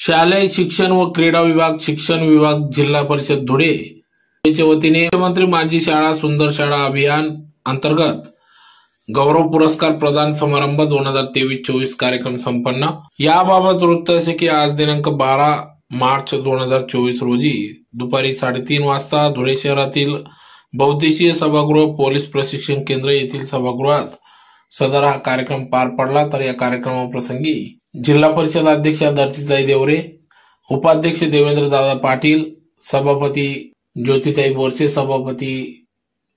शालेय शिक्षण व क्रीडा विभाग शिक्षण विभाग जिल्हा परिषद धुळे यांच्या वतीने मुख्यमंत्री माझी शाळा सुंदर शाळा अभियान अंतर्गत गौरव पुरस्कार प्रदान समारंभ दोन हजार तेवीस चोवीस कार्यक्रम संपन्न. याबाबत वृत्त असे की आज दिनांक बारा मार्च दोन हजार चोवीस रोजी दुपारी साडेतीन वाजता धुळे शहरातील बहुद्देशीय सभागृह पोलीस प्रशिक्षण केंद्र येथील सभागृहात सदर हा कार्यक्रम पार पडला तर या कार्यक्रमाप्रसंगी जिल्हा परिषद अध्यक्षा धरतीताई देवरे उपाध्यक्ष देवेंद्र दादा पाटील सभापती ज्योतिताई बोरसे सभापती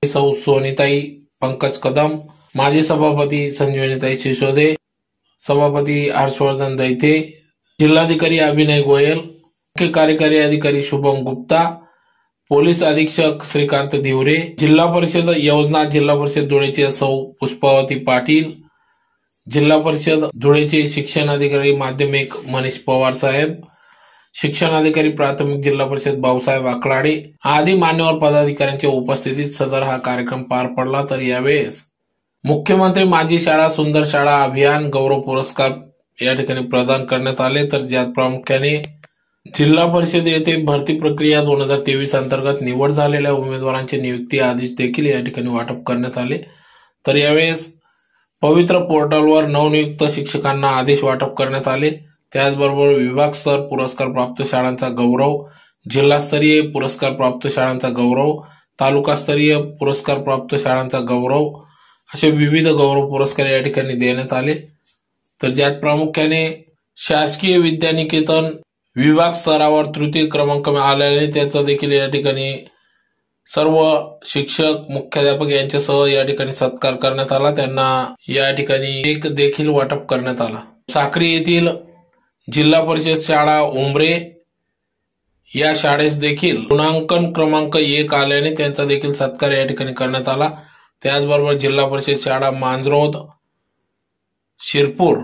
सौ सोनीताई पंकज कदम माजी सभापती संजीवनीताई सिसोदे सभापती हर्षवर्धन दैते जिल्हाधिकारी अभिनय गोयल मुख्य कार्यकारी अधिकारी शुभम गुप्ता पोलीस अधीक्षक श्रीकांत दिवरे जिल्हा परिषद योजना जिल्हा परिषद धुळेचे सौ पुष्पावती पाटील जिल्हा परिषद धुळेचे शिक्षण अधिकारी माध्यमिक मनीष पवार साहेब शिक्षण अधिकारी प्राथमिक जिल्हा परिषद भाऊसाहेब आकलाडे आदी मान्यवर पदाधिकाऱ्यांच्या उपस्थितीत सदर हा कार्यक्रम पार पडला. तर यावेळेस मुख्यमंत्री माझी शाळा सुंदर शाळा अभियान गौरव पुरस्कार या ठिकाणी प्रदान करण्यात आले. तर ज्यात प्रामुख्याने जिल्हा परिषद येथे भरती प्रक्रिया दोन हजार तेवीस अंतर्गत निवड झालेल्या उमेदवारांचे नियुक्ती आदेश देखील या ठिकाणी वाटप करण्यात आले. तर यावेळेस पवित्र पोर्टलवर नवनियुक्त शिक्षकांना आदेश वाटप करण्यात आले. त्याचबरोबर विभाग स्तर पुरस्कार प्राप्त शाळांचा गौरव जिल्हास्तरीय पुरस्कार प्राप्त शाळांचा गौरव तालुकास्तरीय पुरस्कार प्राप्त शाळांचा गौरव असे विविध गौरव पुरस्कार या ठिकाणी देण्यात आले. तर ज्यात प्रामुख्याने शासकीय विद्यानिकेतन विभाग स्तरावर तृतीय क्रमांक आल्याने त्याचा देखील या ठिकाणी सर्व शिक्षक मुख्याध्यापक यांच्यासह या ठिकाणी सत्कार करण्यात आला. त्यांना या ठिकाणी एक देखील वाटप करण्यात आला. साक्री येथील जिल्हा परिषद शाळा उमरे या शाळेस देखील गुणांकन क्रमांक एक आल्याने त्यांचा देखील सत्कार या ठिकाणी करण्यात आला. त्याचबरोबर जिल्हा परिषद शाळा मांजरोद शिरपूर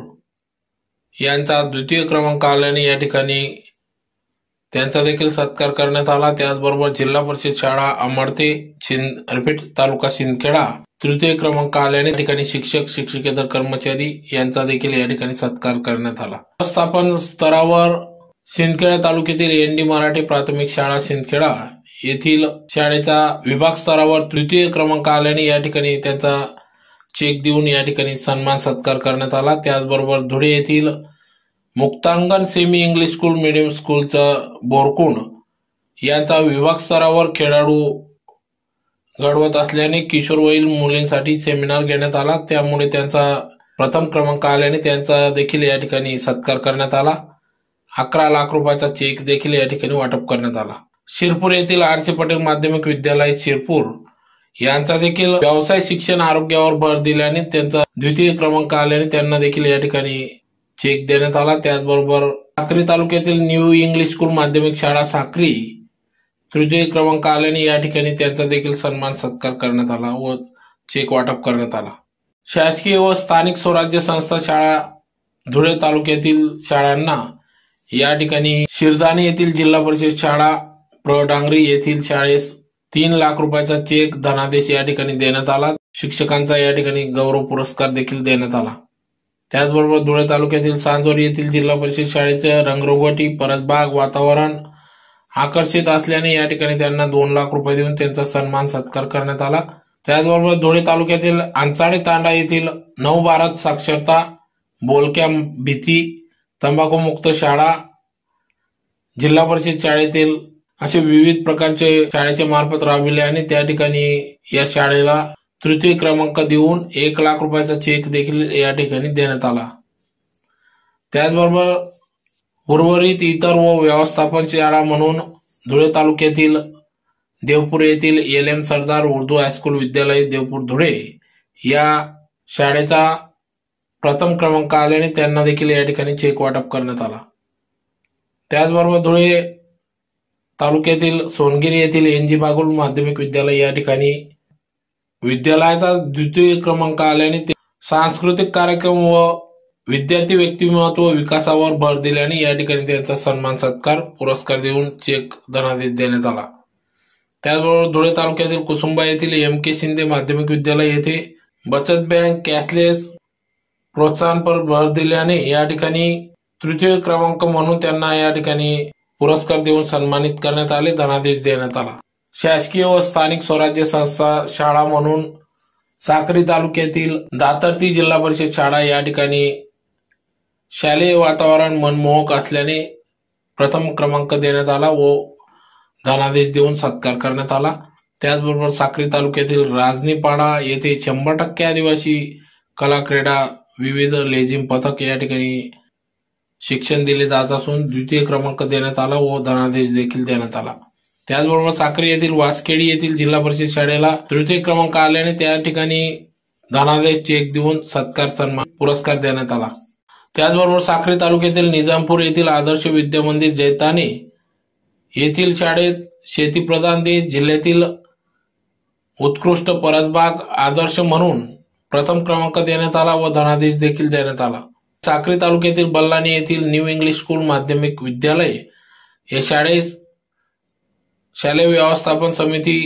यांचा द्वितीय क्रमांक आल्याने या ठिकाणी त्यांचा देखील सत्कार करण्यात आला. त्याचबरोबर जिल्हा परिषद शाळा अमरते रिपीट तालुका शिंदखेडा तृतीय क्रमांक आल्याने या ठिकाणी शिक्षक शिक्षकेतर कर्मचारी यांचा देखील या ठिकाणी सत्कार करण्यात आला. व्यवस्थापन स्तरावर शिंदखेडा तालुक्यातील एनडी मराठी प्राथमिक शाळा शिंदखेडा येथील शाळेचा विभाग स्तरावर तृतीय क्रमांक आल्याने या ठिकाणी त्यांचा चेक देऊन या ठिकाणी सन्मान सत्कार करण्यात आला. त्याचबरोबर धुळे येथील Muktangan semi English school medium स्कूलचा Borkund यांचा विभाग स्तरावर खेळाडू घडवत असल्याने किशोरवयीन मुलींसाठी सेमिनार घेण्यात आला. त्यामुळे त्यांचा प्रथम क्रमांक आल्याने त्यांचा देखील या ठिकाणी सत्कार करण्यात आला. अकरा लाख रुपयाचा चेक देखील या ठिकाणी वाटप करण्यात आला. शिरपूर येथील आरसी पटेल माध्यमिक विद्यालय शिरपूर यांचा देखील व्यवसाय शिक्षण आरोग्यावर भर दिल्याने त्यांचा द्वितीय क्रमांक आल्याने त्यांना देखील या ठिकाणी चेक देण्यात आला. त्याचबरोबर साक्री तालुक्यातील न्यू इंग्लिश स्कूल माध्यमिक शाळा साक्री तृतीय क्रमांक आल्याने या ठिकाणी त्यांचा देखील सन्मान सत्कार करण्यात आला व चेक वाटप करण्यात आला. शासकीय व स्थानिक स्वराज्य संस्था शाळा धुळे तालुक्यातील शाळांना या ठिकाणी शिरदाणी येथील जिल्हा परिषद शाळा प्रडांगरी येथील शाळेस तीन लाख रुपयाचा चेक धनादेश या ठिकाणी देण्यात आला. शिक्षकांचा या ठिकाणी गौरव पुरस्कार देखील देण्यात आला. त्याचबरोबर धुळे तालुक्यातील सांजोर येथील जिल्हा परिषद शाळेचे रंगरंगोटी परसबाग वातावरण आकर्षित असल्याने या ठिकाणी त्यांना दोन लाख रुपये देऊन त्यांचा सन्मान सत्कार करण्यात आला. त्याचबरोबर धुळे तालुक्यातील अंचाडे तांडा येथील नव भारत साक्षरता बोलक्या भीती तंबाखूमुक्त शाळा जिल्हा परिषद शाळेतील असे विविध प्रकारचे शाळेच्या मार्फत राबविले आणि त्या ठिकाणी या शाळेला तृतीय क्रमांक देऊन एक लाख रुपयाचा चेक देखील या ठिकाणी देण्यात आला. त्याचबरोबर उर्वरित इतर व व्यवस्थापन शाळा म्हणून धुळे तालुक्यातील देवपूर येथील L M Sardar Urdu high school विद्यालय देवपूर धुळे या शाळेचा प्रथम क्रमांक आल्याने त्यांना देखील या ठिकाणी चेक वाटप करण्यात आला. त्याचबरोबर धुळे तालुक्यातील सोनगिरी येथील एन जी बागुल माध्यमिक विद्यालय या ठिकाणी विद्यालयाचा द्वितीय क्रमांक आल्याने सांस्कृतिक कार्यक्रम व विद्यार्थी व्यक्तिमत्व विकासावर भर दिल्याने या ठिकाणी त्यांचा सन्मान सत्कार पुरस्कार देऊन चेक धनादेश देण्यात आला. त्याचबरोबर धुळे तालुक्यातील कुसुंबा येथील एम के शिंदे माध्यमिक विद्यालय येथे बचत बँक कॅशलेस प्रोत्साहनपर भर दिल्याने या ठिकाणी तृतीय क्रमांक म्हणून त्यांना या ठिकाणी पुरस्कार देऊन सन्मानित करण्यात आले धनादेश देण्यात आला. शासकीय व स्थानिक स्वराज्य संस्था शाळा म्हणून साक्री तालुक्यातील दातर्ती जिल्हा परिषद शाळा या ठिकाणी शालेय वातावरण मनमोहक असल्याने प्रथम क्रमांक देण्यात आला व धनादेश देऊन सत्कार करण्यात आला. त्याचबरोबर साक्री तालुक्यातील राजनीपाडा येथे शंभर टक्के आदिवासी कला क्रीडा विविध लेझिम पथक या ठिकाणी शिक्षण दिले जात असून द्वितीय क्रमांक देण्यात आला व धनादेश देखील देण्यात आला. त्याचबरोबर साक्री येथील वासखेडी येथील जिल्हा परिषद शाळेला तृतीय क्रमांक आल्याने त्या ठिकाणी धनादेश चेक देऊन सत्कार सन्मान पुरस्कार देण्यात आला. त्याचबरोबर साक्री तालुक्यातील निजामपूर येथील आदर्श विद्या मंदिर जैताने येथील शाळेत शेतीप्रधान देश जिल्ह्यातील उत्कृष्ट परसबाग आदर्श म्हणून प्रथम क्रमांक देण्यात आला व धनादेश देखील देण्यात आला. साक्री तालुक्यातील बल्लाणी येथील न्यू इंग्लिश स्कूल माध्यमिक विद्यालय या शाळेस शालेय व्यवस्थापन समिती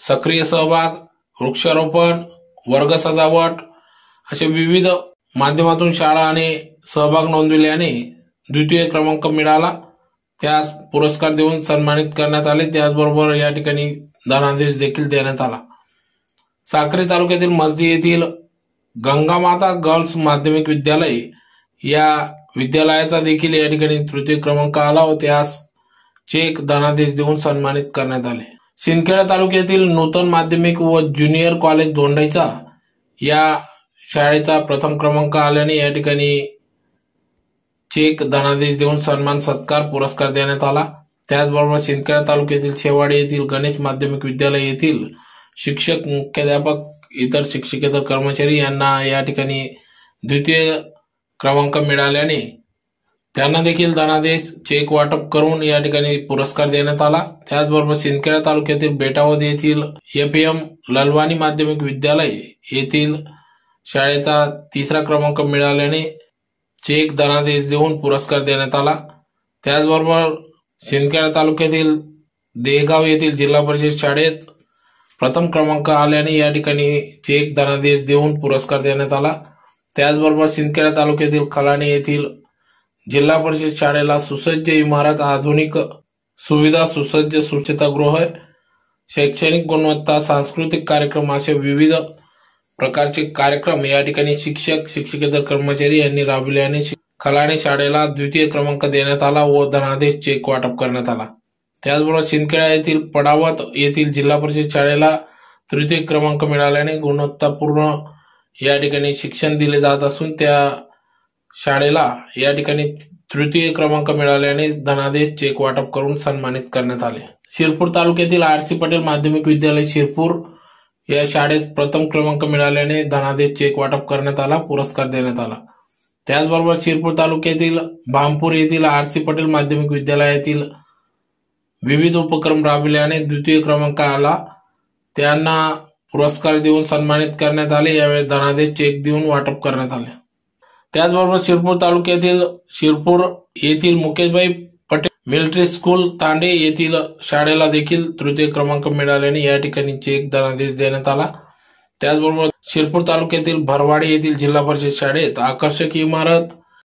सक्रिय सहभाग वृक्षारोपण वर्ग सजावट असे विविध माध्यमातून शाळाने सहभाग नोंदविल्याने द्वितीय क्रमांक मिळाला. त्यास पुरस्कार देऊन सन्मानित करण्यात आले. त्याचबरोबर या ठिकाणी धनादेश देखील देण्यात आला. साक्री तालुक्यातील मस्दी येथील गंगामाता गर्ल्स माध्यमिक विद्यालय या विद्यालयाचा देखील या ठिकाणी तृतीय क्रमांक आला व त्यास चेक धनादेश देऊन सन्मानित करण्यात आले. सिंदखेडा तालुक्यातील नूतन माध्यमिक व ज्युनियर कॉलेज दोंडाईचा या शाळेचा प्रथम क्रमांक आल्याने या ठिकाणी चेक धनादेश देऊन सन्मान सत्कार पुरस्कार देण्यात आला. त्याचबरोबर सिंदखेडा तालुक्यातील शेवाडी येथील गणेश माध्यमिक विद्यालय येथील शिक्षक मुख्याध्यापक इतर शिक्षकेतर कर्मचारी यांना या ठिकाणी द्वितीय क्रमांक मिळाल्याने त्यांना देखील धनादेश चेक वाटप करून या ठिकाणी पुरस्कार देण्यात आला. त्याचबरोबर सिंदखेडा तालुक्यातील बेटावद येथील एफ एम ललवानी माध्यमिक विद्यालय येथील शाळेचा तिसरा क्रमांक मिळाल्याने चेक धनादेश देऊन पुरस्कार देण्यात आला. त्याचबरोबर सिंदखेडा तालुक्यातील देहगाव येथील जिल्हा परिषद शाळेत प्रथम क्रमांक आल्याने या ठिकाणी चेक धनादेश देऊन पुरस्कार देण्यात आला. त्याचबरोबर सिंदखेडा तालुक्यातील खलाणे येथील जिल्हा परिषद शाळेला सुसज्ज इमारत आधुनिक सुविधा सुसज्ज स्वच्छतागृह शैक्षणिक गुणवत्ता सांस्कृतिक कार्यक्रम असे विविध प्रकारचे कार्यक्रम या ठिकाणी शिक्षक शिक्षकेतर कर्मचारी यांनी राबविल्याने खलाणे शाळेला द्वितीय क्रमांक देण्यात आला व धनादेश चेक वाटप करण्यात आला. त्याचबरोबर शिंदखेडा येथील पडावत येथील जिल्हा परिषद शाळेला तृतीय क्रमांक मिळाल्याने गुणवत्तापूर्ण या ठिकाणी शिक्षण दिले जात असून त्या शाळेला या ठिकाणी तृतीय क्रमांक मिळाल्याने धनादेश चेक वाटप करून सन्मानित करण्यात आले. शिरपूर तालुक्यातील आर सी पटेल माध्यमिक विद्यालय शिरपूर या शाळेस प्रथम क्रमांक मिळाल्याने धनादेश चेक वाटप करण्यात आला पुरस्कार देण्यात आला. त्याचबरोबर शिरपूर तालुक्यातील भामपूर येथील आर सी पटेल माध्यमिक विद्यालयातील विविध उपक्रम राबविल्याने द्वितीय क्रमांक आला त्यांना पुरस्कार देऊन सन्मानित करण्यात आले. यावेळी धनादेश चेक देऊन वाटप करण्यात आले. त्याचबरोबर शिरपूर तालुक्यातील शिरपूर येथील मुकेशभाई पटेल मिलिटरी स्कूल तांडे येथील शाळेला देखील तृतीय क्रमांक मिळाल्याने या ठिकाणी चेक धनादेश देण्यात आला. त्याचबरोबर शिरपूर तालुक्यातील भरवाडी येथील जिल्हा परिषद शाळेत आकर्षक इमारत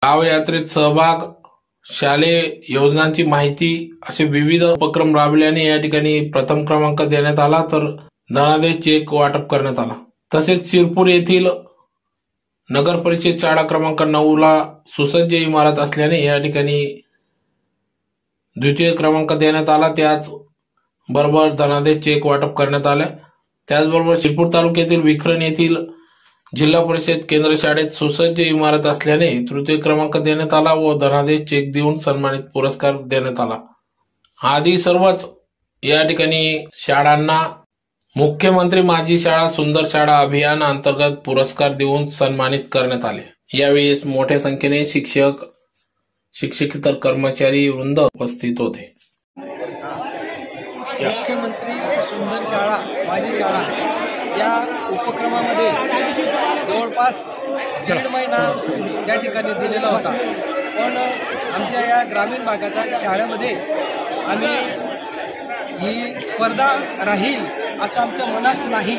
गाव यात्रेत सहभाग शालेय योजनांची माहिती असे विविध उपक्रम राबविल्याने या ठिकाणी प्रथम क्रमांक देण्यात आला तर धनादेश चेक वाटप करण्यात आला. तसेच शिरपूर येथील नगर परिषद शाळा क्रमांक नऊला सुसज्ज इमारत असल्याने या ठिकाणी द्वितीय क्रमांक देण्यात आला. त्याच बरोबर धनादेश चेक वाटप करण्यात आले. त्याचबरोबर शिरपूर तालुक्यातील विखरण येथील जिल्हा परिषद केंद्र शाळेत सुसज्ज इमारत असल्याने तृतीय क्रमांक देण्यात आला व धनादेश चेक देऊन सन्मानित पुरस्कार देण्यात आला. आधी सर्वच या ठिकाणी शाळांना मुख्यमंत्री माझी शाळा सुंदर शाळा अभियान अंतर्गत पुरस्कार देऊन सन्मानित करण्यात आले. यावेळी मोठ्या संख्येने शिक्षक शिक्षकेतर कर्मचारी वृंद उपस्थित होते. मुख्यमंत्री सुंदर शाळा माझी शाळा. या उपक्रमामध्ये जवळपास दीड महिना त्या ठिकाणी दिलेला होता. पण आमच्या या ग्रामीण भागाच्या शाळेमध्ये आम्ही ही स्पर्धा राहील असं आमच्या मनात नाही.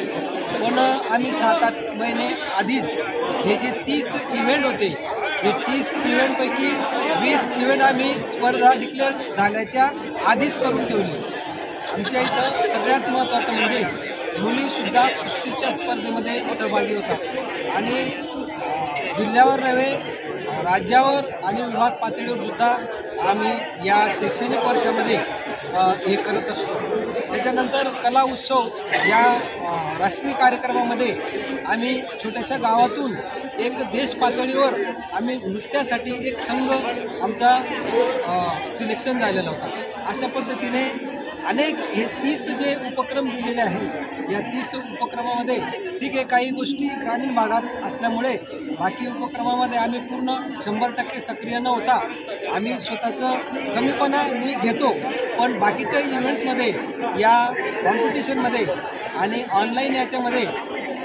पण आम्ही सात आठ महिने आधीच हे जे तीस इव्हेंट होते हे तीस इव्हेंटपैकी वीस इव्हेंट आम्ही स्पर्धा डिक्लेअर झाल्याच्या आधीच करून ठेवली. आमच्या इथं सगळ्यात महत्त्वाचं म्हणजे मुलीसुद्धा कुस्तीच्या स्पर्धेमध्ये सहभागी होतात. आणि जिल्ह्यावर नव्हे राज्यावर आणि विभाग पातळीवर सुद्धा आम्ही या शैक्षणिक वर्षामध्ये हे करत असतो. त्याच्यानंतर कला उत्सव या राष्ट्रीय कार्यक्रमामध्ये आम्ही छोट्याशा गावातून एक देश पातळीवर आम्ही नृत्यासाठी एक संघ आमचा सिलेक्शन झालेला होता. अशा पद्धतीने अनेक हे तीस जे उपक्रम दिलेले आहेत या तीस उपक्रमामध्ये ठीक आहे काही गोष्टी ग्रामीण भागात असल्यामुळे बाकी उपक्रमामध्ये आम्ही पूर्ण शंभर टक्के सक्रिय न होता आम्ही स्वतःचं कमीपणा मी घेतो पण बाकीच्या इव्हेंट्समध्ये या कॉम्पिटिशनमध्ये आणि ऑनलाईन याच्यामध्ये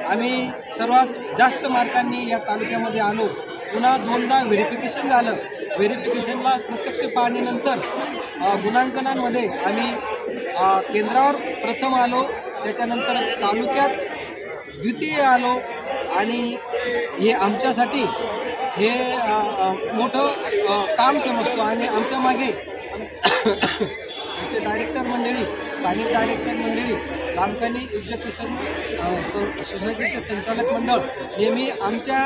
आम्ही सर्वात जास्त मार्कांनी या तालुक्यामध्ये आलो. पुन्हा दोनदा व्हेरिफिकेशन झालं. व्हेरिफिकेशनला प्रत्यक्ष पाहणीनंतर गुणांकनांमध्ये आम्ही केंद्रावर प्रथम आलो. त्याच्यानंतर तालुक्यात द्वितीय आलो. आणि हे आमच्यासाठी हे मोठं काम समजतो. आणि आमच्या मागे आमचे डायरेक्टर मंडळी स्थानिक डायरेक्टर मंडळी कामकानी एज्युकेशन सोसायटीचे संचालक मंडळ नेहमी आमच्या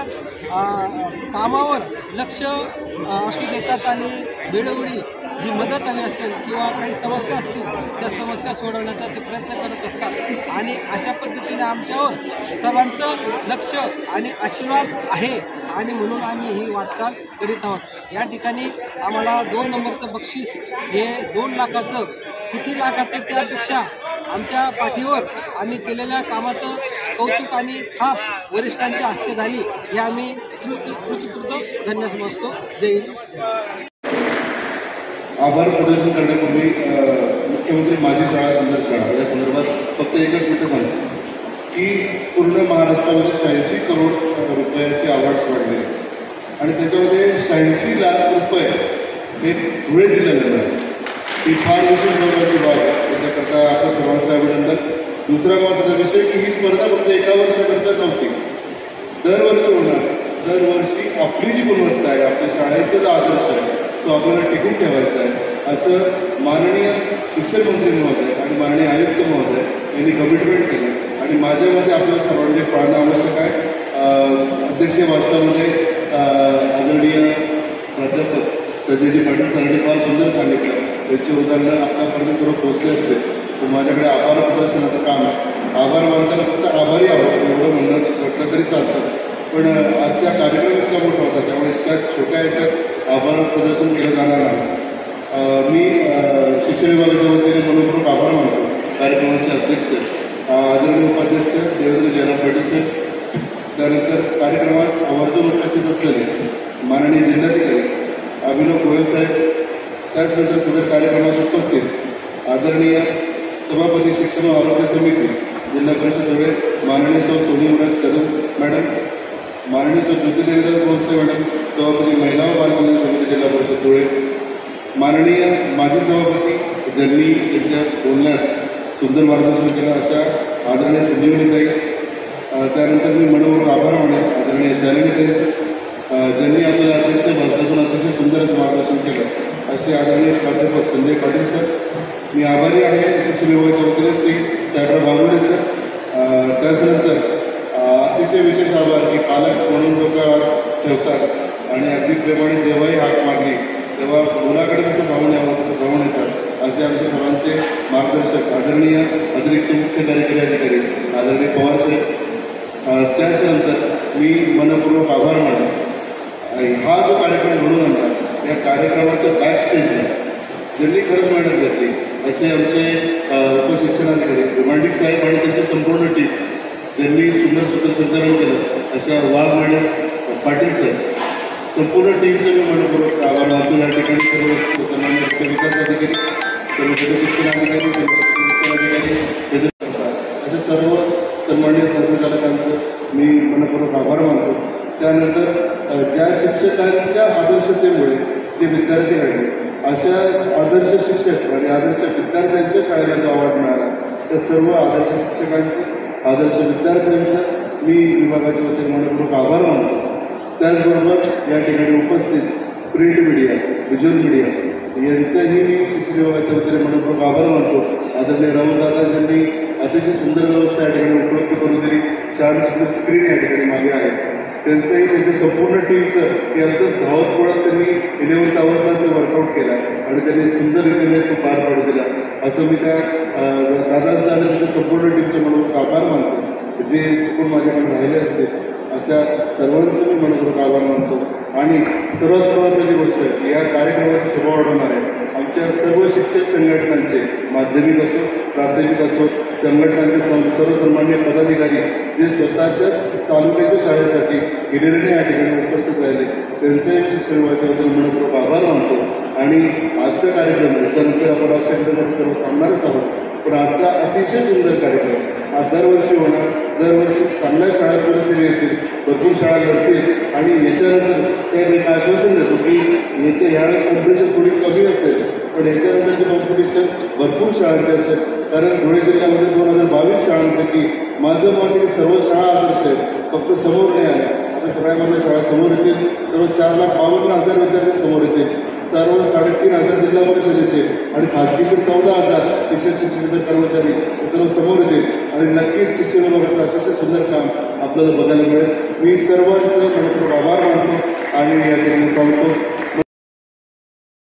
कामावर लक्ष असू देतात आणि वेळोवेळी जी मदत हवी असेल किंवा काही समस्या असतील त्या समस्या सोडवण्याचा ते प्रयत्न करत असतात. आणि अशा पद्धतीने आमच्यावर सर्वांचं लक्ष आणि आशीर्वाद आहे. आणि म्हणून आम्ही ही वाटचाल करीत आहोत. या ठिकाणी आम्हाला दोन नंबरचं बक्षीस हे दोन लाखाचं किती लाखाचं त्यापेक्षा आमच्या पाठीवर आम्ही केलेल्या कामाचं कौतुक आणि थाप वरिष्ठांच्या हस्ते झाली. हे आम्ही कृतकृत धन्य समजतो. जय हिंद. आभार प्रदर्शन करण्यापूर्वी मुख्यमंत्री माझी शाळा सुंदर शाळा. या संदर्भात फक्त एकच मिनिटं सांगतो की पूर्ण महाराष्ट्रामध्ये शहाऐंशी करोड रुपयाची रुपयाचे वाढलेली आणि त्याच्यामध्ये शहाऐंशी लाख रुपये हे धुळे जिल्ह्यात जाणार. ही फार विशेष महत्त्वाची बाब आहे. त्याच्याकरता आपल्या सर्वांचं अभिनंदन. दुसरा महत्त्वाचा विषय की ही स्पर्धा फक्त एका वर्षाकरता नव्हती. दरवर्षी होणार. दरवर्षी आपली जी गुणवत्ता आहे आपल्या शाळेचा जो आदर्श आहे तो आपल्याला टिकून ठेवायचा आहे. असं माननीय शिक्षण मंत्री महोदय आणि माननीय आयुक्त महोदय यांनी कमिटमेंट केलं. आणि माझ्या मते आपल्याला सर्वांनी पाळणं आवश्यक आहे. अध्यक्षीय भाषणामध्ये आदरणीय प्राध्यापक सध्याजी पाटील सरांनी फार सुंदर सांगितलं. त्याची उदाहरणं आपल्यापर्यंत सर्व पोहोचले असते. माझ्याकडे आभार प्रदर्शनाचं काम आहे. आभार मानताना फक्त आभारी आहोत एवढं म्हणणं म्हटलं तरी चालतं. पण आजचा कार्यक्रम इतका मोठा होता त्यामुळे इतक्या छोट्या याच्यात आभार प्रदर्शन केलं जाणार नाही. मी शिक्षण विभागाच्या वतीने मनपूर्वक आभार मानतो. कार्यक्रमाचे अध्यक्ष आदरणीय उपाध्यक्ष देवेंद्र जयराम पाटील सर. त्यानंतर कार्यक्रमास आवर्जून उपस्थित असलेले माननीय जिल्हाधिकारी अभिनव गोयल साहेब त्याचनंतर सदर कार्यक्रमास उपस्थित आदरणीय सभापती शिक्षण व आरोग्य समिती जिल्हा परिषद धुळे माननीय सौ सोनी मुराज कदम मॅडम माननीय सौ ज्योतिदेवीदास देवेंद्र गोडसे मॅडम सभापती महिला व बालकल्याण समिती जिल्हा परिषद धुळे माननीय माजी सभापती जर्नी यांच्या बोलण्यात सुंदर मार्गदर्शन केलं अशा आदरणीय संजीवनीताई अ, त्यानंतर मी मनपूर्वक आभार मानेन आदरणीय शालिनी अ, ज्यांनी आपल्याला अध्यक्ष भाषणातून अतिशय सुंदर असं मार्गदर्शन केलं असे आदरणीय प्राध्यापक संजय पाटील सर. मी आभारी आहे शिक्षण विभागाच्या वतीने श्री साहेबराव बागुडे सर. त्याच्यानंतर त्याचनंतर अतिशय विशेष आभार की पालक म्हणून लोक ठेवतात आणि अगदी प्रेमाने जेव्हाही हात मागली तेव्हा मुलाकडे कसं धावून यावं तसं धावून येतात असे आमच्या सर्वांचे मार्गदर्शक आदरणीय अतिरिक्त मुख्य कार्यकारी अधिकारी आदरणीय पवार साहेब त्याचनंतर मी मनपूर्वक आभार मानेन हा जो कार्यक्रम घडून आणला या कार्यक्रमाच्या बॅक स्टेजला ज्यांनी खरंच मेहनत घेतली असे आमचे उपशिक्षणाधिकारी रोमांटिक साहेब आणि त्यांची संपूर्ण टीम त्यांनी सुंदर सूत्रसंचालन केलं अशा वाघ मॅडम पाटील साहेब संपूर्ण टीमचं मी मनपूर्वक आभार मानतो. या ठिकाणी सर्व सन्मान्य विकास अधिकारी सर्व मुख्य शिक्षणाधिकारी सर्व अधिकारी अशा सर्व सन्माननीय संस्थाचालकांचं मी मनपूर्वक आभार मानतो. त्यानंतर ज्या शिक्षकांच्या आदर्शतेमुळे जे विद्यार्थी घडले अशा आदर्श शिक्षक आणि आदर्श विद्यार्थ्यांच्या शाळेला जो आवडणारा मिळाला त्या सर्व आदर्श शिक्षकांचे आदर्श विद्यार्थ्यांचं मी विभागाच्या वतीने मनपूर्वक आभार मानतो. त्याचबरोबर या ठिकाणी उपस्थित प्रिंट मीडिया व्हिज्युअल मीडिया यांचाही मी शिक्षण विभागाच्या वतीने मनपूर्वक आभार मानतो. आदरणीय राहुलदादा यांनी अतिशय सुंदर व्यवस्था या ठिकाणी उपलब्ध करून दिली. छान सुंदर स्क्रीन या ठिकाणी मागे आहे. त्यांचंही म्हणजे त्यांच्या संपूर्ण टीमचं ते अगदी धावत पोळत त्यांनी इलेव्हन आवरला ते वर्कआउट केला आणि त्यांनी सुंदर रीतीने तो पार पाडू दिला. असं मी त्या अं, दादांचा आणि त्यांच्या संपूर्ण टीमचे मनपूर्वक आभार मानतो. जे चुकून माझ्याकडे राहिले असते अशा सर्वांचं मी मनपूर्वक आभार मानतो. आणि सर्वात महत्त्वाची गोष्ट आहे की या कार्यक्रमाची शोभा वाढवणार आहे. आमच्या सर्व शिक्षक संघटनांचे माध्यमिक असो प्राथमिक असो संघटनांचे सर्वसन्मान्य पदाधिकारी जे स्वतःच्याच तालुक्याच्या शाळेसाठी हिरिरीने या ठिकाणी उपस्थित राहिले त्यांचाही मी शिक्षण विभागाबद्दल मनपूर्वक आभार मानतो. आणि आजचा कार्यक्रम याच्यानंतर आपण राष्ट्रगीतासाठी सर्व थांबणारच आहोत पण आजचा अतिशय सुंदर कार्यक्रम. हा दरवर्षी होणार. दरवर्षी चांगल्या शाळा परिसरी येतील भरपूर शाळा घडतील आणि याच्यानंतर साहेब एक आश्वासन देतो की याच्या यावेळेस कॉम्पिटिशन थोडी कमी असेल पण याच्यानंतरचे कॉम्पिटिशन भरपूर शाळांचे असेल. कारण धुळे जिल्ह्यामध्ये दोन हजार बावीस शाळांपैकी माझं मत की सर्व शाळा आदर्श आहेत. फक्त समोर नाही आहे आता सगळ्या शाळा समोर येतील. सर्व चार लाख बावन्न हजार विद्यार्थी समोर येतील. सर्व साडेतीन हजार जिल्हा परिषदेचे आणि खाजगीचे चौदा हजार शिक्षक शिक्षकेतर कर्मचारी हे सर्व समोर येतील. आणि नक्कीच शिक्षण विभागाचं अतिशय सुंदर काम आपल्याला बघायला मिळेल. मी सर्वांचं मनपूर्वक आभार मानतो आणि या ठिकाणी थांबतो